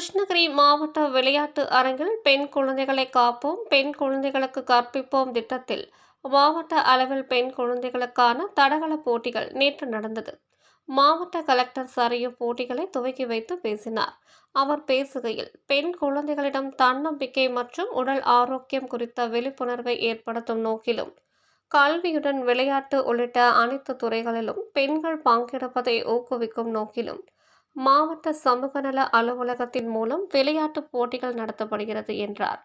கிருஷ்ணகிரி மாவட்ட விளையாட்டு அரங்கில் பெண் குழந்தைகளை காப்போம் பெண் குழந்தைகளுக்கு கற்பிப்போம் திட்டத்தில் மாவட்ட அளவில் பெண் குழந்தைகளுக்கான தடகள போட்டிகள் நேற்று நடந்தது. மாவட்ட கலெக்டர் சரையு போட்டிகளை துவக்கி வைத்து பேசினார். அவர் பேசுகையில் பெண் குழந்தைகளிடம் தன்னம்பிக்கை மற்றும் உடல் ஆரோக்கியம் குறித்த விழிப்புணர்வை ஏற்படுத்தும் நோக்கிலும் கல்வியுடன் விளையாட்டு உள்ளிட்ட அனைத்து துறைகளிலும் பெண்கள் பங்கெடுப்பதை ஊக்குவிக்கும் நோக்கிலும் மாவட்ட சமூக நல அலுவலகத்தின் மூலம் விளையாட்டுப் போட்டிகள் நடத்தப்படுகிறது என்றார்.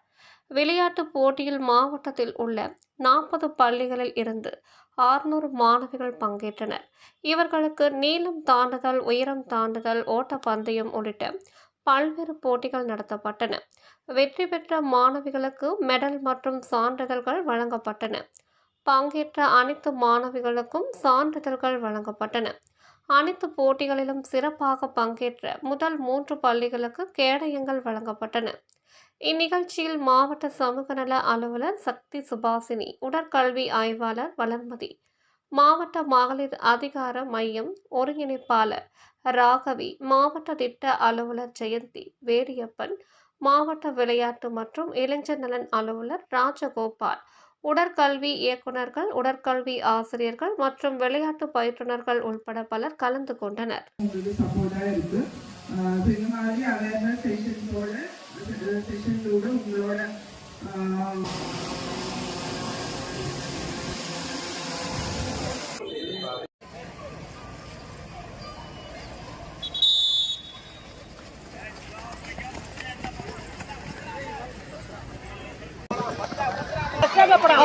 விளையாட்டுப் போட்டியில் மாவட்டத்தில் உள்ள நாற்பது பள்ளிகளில் இருந்து ஆறுநூறு மாணவிகள் பங்கேற்றனர். இவர்களுக்கு நீளம் தாண்டுதல் உயரம் தாண்டுதல் ஓட்டப்பந்தயம் உள்ளிட்ட பல்வேறு போட்டிகள் நடத்தப்பட்டன. வெற்றி பெற்ற மாணவிகளுக்கு மெடல் மற்றும் சான்றிதழ்கள் வழங்கப்பட்டன. பங்கேற்ற அனைத்து மாணவிகளுக்கும் சான்றிதழ்கள் வழங்கப்பட்டன. அனைத்து போட்டிகளிலும் சிறப்பாக பங்கேற்ற முதல் மூன்று பள்ளிகளுக்கு கேடயங்கள் வழங்கப்பட்டன. இந்நிகழ்ச்சியில் மாவட்ட சமூக நல அலுவலர் சக்தி சுபாசினி உடற்கல்வி ஆய்வாளர் வளர்மதி மாவட்ட மகளிர் அதிகார மையம் ஒருங்கிணைப்பாளர் ராகவி மாவட்ட திட்ட அலுவலர் ஜெயந்தி வேடியப்பன் மாவட்ட விளையாட்டு மற்றும் இளைஞர் நலன் அலுவலர் ராஜகோபால் உடற்கல்வி இயக்குநர்கள் உடற்கல்வி ஆசிரியர்கள் மற்றும் விளையாட்டு பயிற்றுனர்கள் உள்பட பலர் கலந்து கொண்டனர். இந்த மாதிரி அவேர்னஸ் செஷன்ஸோட செஷன்ஸோட உங்களோட